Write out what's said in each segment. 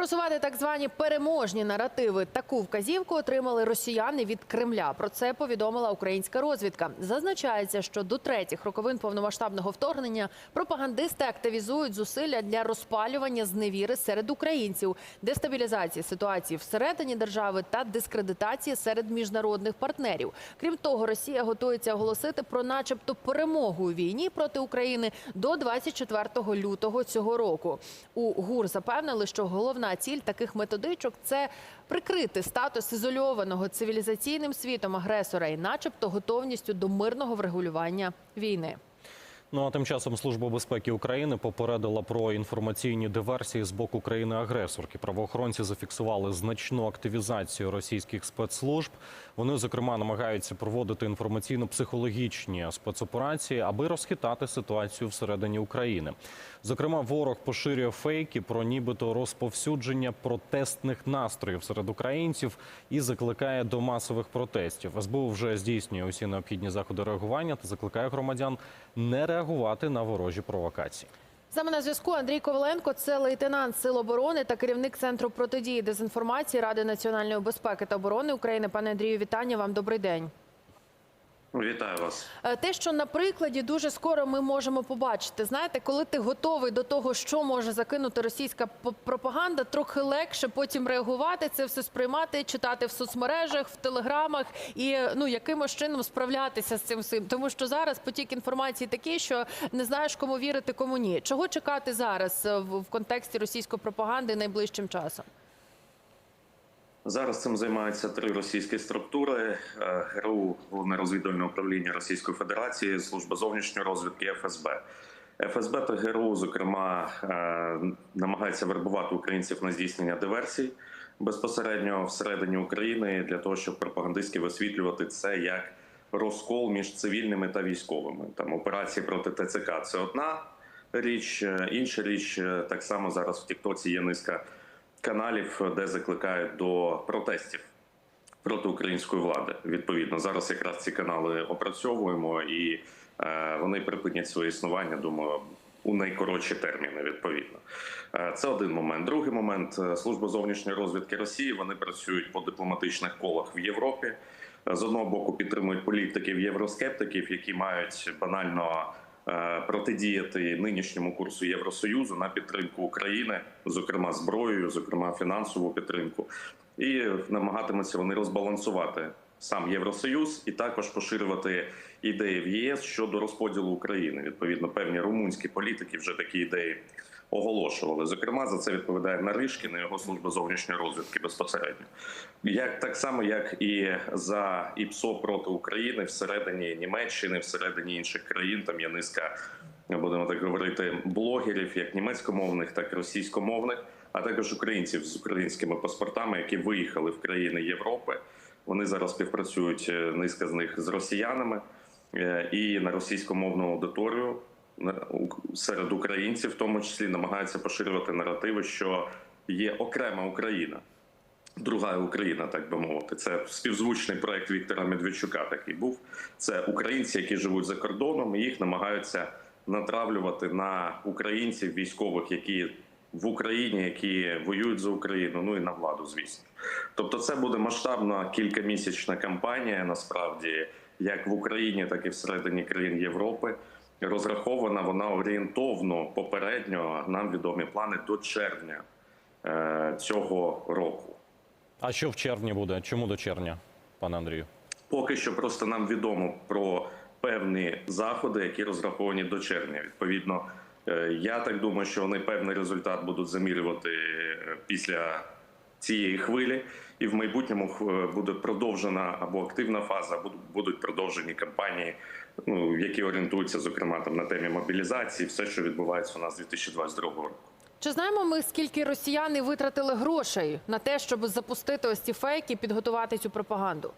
Просувати так звані переможні наративи. Таку вказівку отримали росіяни від Кремля. Про це повідомила українська розвідка. Зазначається, що до третіх роковин повномасштабного вторгнення пропагандисти активізують зусилля для розпалювання зневіри серед українців, дестабілізації ситуації всередині держави та дискредитації серед міжнародних партнерів. Крім того, Росія готується оголосити про, начебто, перемогу у війні проти України до 24 лютого цього року. У ГУР запевнили, що головна ціль таких методичок це прикрити статус ізольованого цивілізаційним світом агресора і, начебто, готовністю до мирного врегулювання війни. Ну а тим часом Служба безпеки України попередила про інформаційні диверсії з боку країни-агресорки. Правоохоронці зафіксували значну активізацію російських спецслужб. Вони, зокрема, намагаються проводити інформаційно-психологічні спецоперації, аби розхитати ситуацію всередині України. Зокрема, ворог поширює фейки про нібито розповсюдження протестних настроїв серед українців і закликає до масових протестів. СБУ вже здійснює усі необхідні заходи реагування та закликає громадян не реагувати на ворожі провокації. Саме на зв'язку Андрій Коваленко, це лейтенант Сил оборони та керівник центру протидії дезінформації Ради національної безпеки та оборони України. Пане Андрію, вітання вам. Добрий день. Вітаю вас. Е, Те, що на прикладі дуже скоро ми можемо побачити, знаєте, коли ти готовий до того, що може закинути російська пропаганда, трохи легше потім реагувати, це все сприймати, читати в соцмережах, в телеграмах і ну якимось чином справлятися з цим всім. Тому що зараз потік інформації такий, що не знаєш, кому вірити, кому ні. Чого чекати зараз е, в в контексті російської пропаганди найближчим часом? Зараз цим займаються три російські структури: е, ГРУ, головне розвідувальне управління Російської Федерації, служба зовнішньої розвідки, ФСБ. ФСБ та ГРУ, зокрема, е, намагаються вербувати українців на здійснення диверсій безпосередньо всередині України для того, щоб пропагандистськи висвітлювати це як розкол між цивільними та військовими. Там операції проти ТЦК це одна річ, е, інша річ так само зараз в Тіктоці є низка каналів, де закликають до протестів проти української влади. Відповідно, зараз якраз ці канали опрацьовуємо і е, вони припинять своє існування. Думаю. У найкоротші терміни відповідно, Е, це один момент. Другий момент е, служба зовнішньої розвідки Росії. Вони працюють по дипломатичних колах в Європі. Е, З одного боку підтримують політиків євроскептиків, які мають банально е, протидіяти нинішньому курсу Євросоюзу на підтримку України, зокрема зброєю, зокрема фінансову підтримку, і намагатимуться вони розбалансувати сам Євросоюз і також поширювати ідеї в ЄС щодо розподілу України. Відповідно, певні румунські політики вже такі ідеї оголошували. Зокрема, за це відповідає Наришкін і його служба зовнішньої розвідки безпосередньо. Як так само, як і за ІПСО проти України всередині Німеччини, всередині інших країн, там є низка, будемо так говорити, блогерів, як німецькомовних, так і російськомовних, а також українців з українськими паспортами, які виїхали в країни Європи. Вони зараз співпрацюють е, низка з них з росіянами е, і на російськомовну аудиторію серед українців, в тому числі намагаються поширювати наративи, що є окрема Україна. Друга Україна, так би мовити, це співзвучний проект Віктора Медведчука. Такий був. Це українці, які живуть за кордоном, і їх намагаються натравлювати на українців військових, які в Україні, які воюють за Україну, ну і на владу, звісно. Тобто, це буде масштабна кількамісячна кампанія, насправді, як в Україні, так і всередині країн Європи. Розрахована вона орієнтовно попередньо нам відомі плани до червня е, цього року. А що в червні буде? Чому до червня, пане Андрію? Поки що просто нам відомо про певні заходи, які розраховані до червня. Відповідно, е, я так думаю, що вони певний результат будуть замірювати е, після цієї хвилі, і в майбутньому буде продовжена або активна фаза, або будуть продовжені кампанії, ну які орієнтуються зокрема там на темі мобілізації, все, що відбувається у нас з 2022 року. Чи знаємо ми, скільки росіяни витратили грошей на те, щоб запустити ось ці фейки, підготувати цю пропаганду?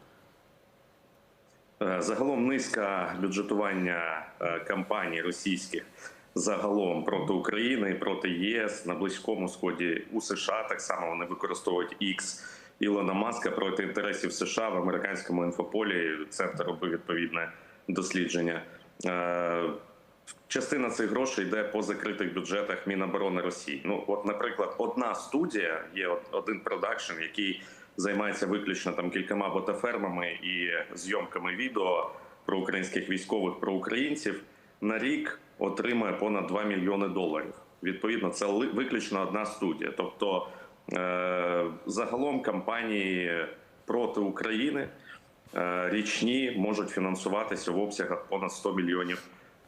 Е, Загалом низка бюджетування е, кампаній російських загалом проти України проти ЄС на близькому сході у США. Так само вони використовують X Ілона Маска проти інтересів США в американському інфополі. Центр робив відповідне дослідження. Е, частина цих грошей йде по закритих бюджетах Міноборони Росії. Ну, от, наприклад, одна студія є один продакшн, який займається виключно там кількома ботафермами і зйомками відео про українських військових, про українців. На рік отримує понад 2 мільйони доларів. Відповідно, це виключно одна студія. Тобто, загалом кампанії проти України е, річні можуть фінансуватися в обсягах понад 100 мільйонів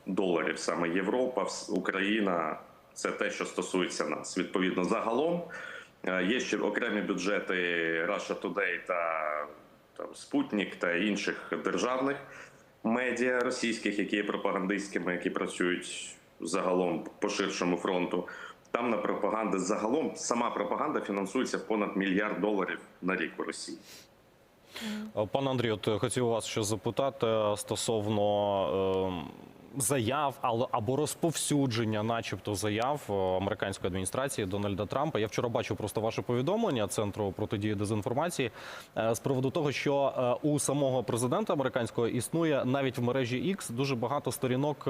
доларів. Саме Європа, Україна це те, що стосується нас. Відповідно, загалом е, є ще окремі бюджети Russia Today та там Спутник та інших державних медіа російських, які є пропагандистськими, які працюють загалом по ширшому фронту. Там на пропаганди загалом сама пропаганда фінансується понад мільярд доларів на рік у Росії. Пане Андрію, от хотів вас ще запитати е, стосовно е, заяв або розповсюдження, начебто, заяв е, американської адміністрації Дональда Трампа. Я вчора бачив просто ваше повідомлення центру протидії дезінформації е, з приводу того, що е, у самого президента американського існує навіть в мережі X дуже багато сторінок,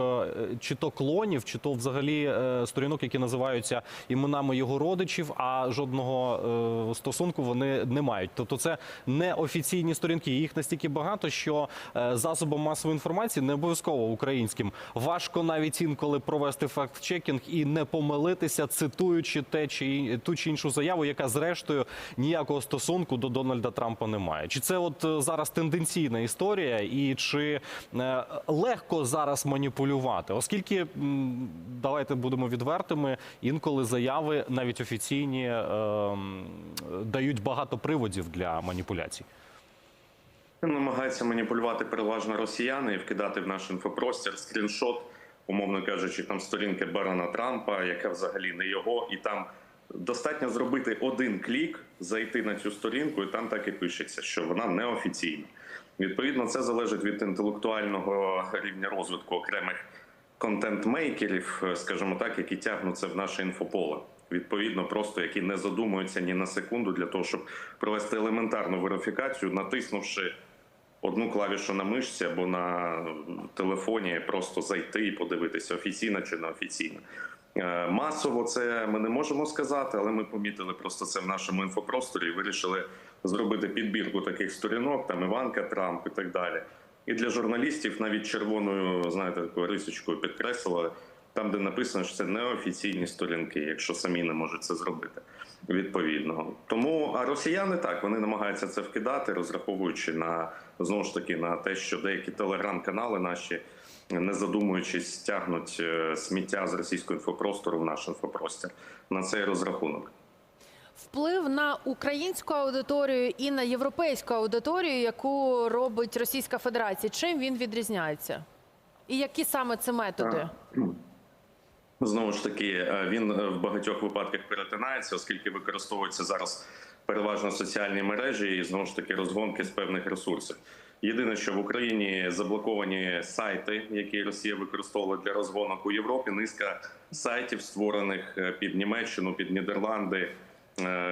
чи то клонів, чи то взагалі сторінок, які називаються іменами його родичів, а жодного стосунку вони не мають. Тобто, це не офіційні сторінки. Їх настільки багато, що засобам масової інформації не обов'язково українським важко навіть інколи провести факт-чекінг і не помилитися, цитуючи те чи ту чи іншу заяву, яка зрештою ніякого стосунку до Дональда Трампа не має. Чи це от е, зараз тенденційна історія, і чи е, легко зараз маніпулювати, оскільки давайте будемо відвертими, інколи заяви навіть офіційні е, дають багато приводів для маніпуляцій. Намагаються маніпулювати переважно росіяни і вкидати в наш інфопростір скріншот, умовно кажучи, там сторінки Барона Трампа, яка взагалі не його, і там достатньо зробити один клік, зайти на цю сторінку, і там так і пишеться, що вона неофіційна. Відповідно, це залежить від інтелектуального рівня розвитку окремих контент-мейкерів, скажімо так, які тягнуться в наше інфополе. Відповідно, просто які не задумуються ні на секунду для того, щоб провести елементарну верифікацію, натиснувши одну клавішу на мишці або на телефоні, просто зайти і подивитися, офіційно чи не офіційно. Е, Масово це ми не можемо сказати, але ми помітили просто це в нашому інфопросторі вирішили зробити підбірку таких сторінок, там Іванка Трамп і так далі. І для журналістів навіть червоною, знаєте, такою рисочкою підкреслили, там, де написано, що це неофіційні сторінки, якщо самі не можуть це зробити. Відповідно, тому а росіяни так вони намагаються це вкидати, розраховуючи на знову ж таки на те, що деякі телеграм-канали наші, не задумуючись, тягнуть е, сміття з російського інфопростору в наш інфопростір на цей розрахунок. Вплив на українську аудиторію і на європейську аудиторію, яку робить Російська Федерація. Чим він відрізняється? І які саме це методи? Знову ж таки, е, він е, в багатьох випадках перетинається, оскільки використовуються зараз переважно соціальні мережі і знову ж таки розгонки з певних ресурсів. Єдине, що в Україні заблоковані сайти, які Росія використовувала для розгонок у Європі. Низка сайтів, створених е, під Німеччину, під Нідерланди,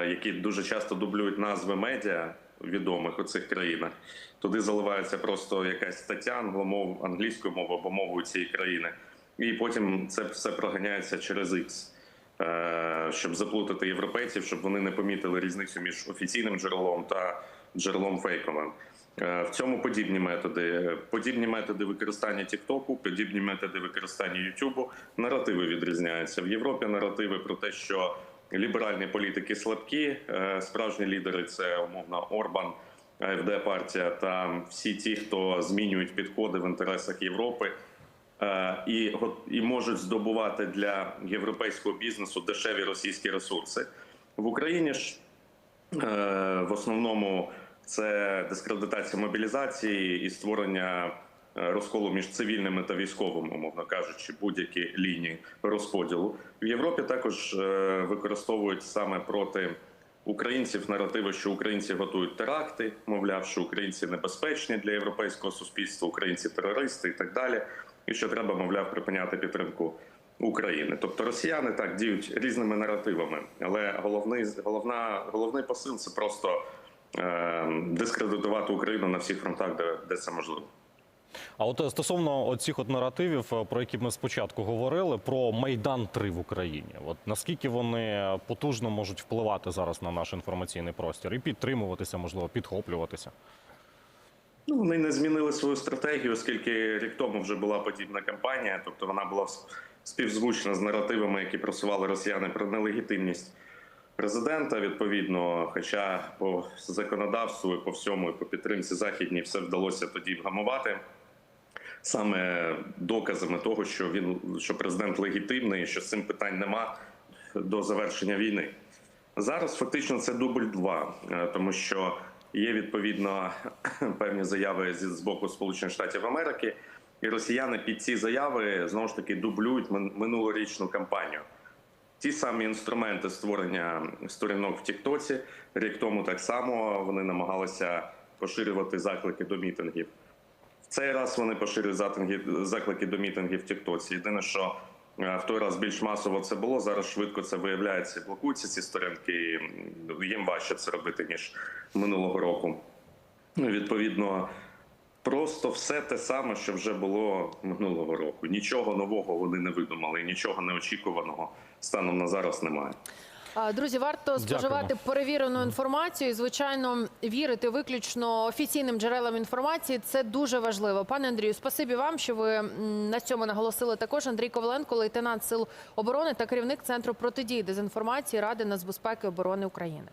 які дуже часто дублюють назви медіа відомих у цих країнах. Туди заливається просто якась стаття англомов англійською мовою або мовою цієї країни, і потім це все проганяється через X. Е, щоб заплутати європейців, щоб вони не помітили різницю між офіційним джерелом та джерелом фейковим. Е, В цьому подібні методи. Подібні методи використання Тіктоку, подібні методи використання Ютубу. Наративи відрізняються в Європі. Наративи про те, що ліберальні політики слабкі, е, справжні лідери це умовно Орбан, АФД партія та всі ті, хто змінюють підходи в інтересах Європи. Е, і, і можуть здобувати для європейського бізнесу дешеві російські ресурси в Україні ж е, в основному це дискредитація мобілізації і створення е, розколу між цивільними та військовими, умовно кажучи, будь-які лінії розподілу в Європі. Також використовують саме проти українців наративи, що українці готують теракти, мовляв, що українці небезпечні для європейського суспільства, українці терористи і так далі. І що треба, мовляв, припиняти підтримку України. Тобто росіяни так діють різними наративами, але головний головна головний посил це просто е, дискредитувати Україну на всіх фронтах, де, де це можливо. А от е, стосовно оцих от наративів, е, про які ми спочатку говорили, про Майдан 3 в Україні. От наскільки вони потужно можуть впливати зараз на наш інформаційний простір і підтримуватися, можливо, підхоплюватися. Ну, вони не змінили свою стратегію, оскільки рік тому вже була подібна кампанія, тобто вона була співзвучна з наративами, які просували росіяни про нелегітимність президента. Відповідно, хоча по законодавству і по всьому, і по підтримці західній все вдалося тоді вгамувати. Саме доказами того, що він що президент легітимний, що з цим питань нема до завершення війни. Зараз фактично це дубль два, е, тому що є відповідно певні заяви зі з боку Сполучених Штатів Америки, і росіяни під ці заяви знову ж таки дублюють минулорічну кампанію. Ті самі інструменти створення сторінок в Тіктоці рік тому так само вони намагалися поширювати заклики до мітингів. В цей раз вони поширюють заклики до мітингів в Тіктоці. Єдине, що в той раз більш масово це було. Зараз швидко це виявляється. Блокуються ці сторінки. і, Їм важче це робити ніж минулого року. Ну, відповідно, просто все те саме, що вже було минулого року. Нічого нового вони не видумали, нічого неочікуваного станом на зараз немає. Друзі, варто споживати Дякуємо. перевірену інформацію. і, Звичайно, вірити виключно офіційним джерелам інформації. Це дуже важливо. Пане Андрію, спасибі вам, що ви на цьому наголосили. Також Андрій Коваленко, лейтенант сил оборони та керівник центру протидії дезінформації Ради нацбезпеки оборони України.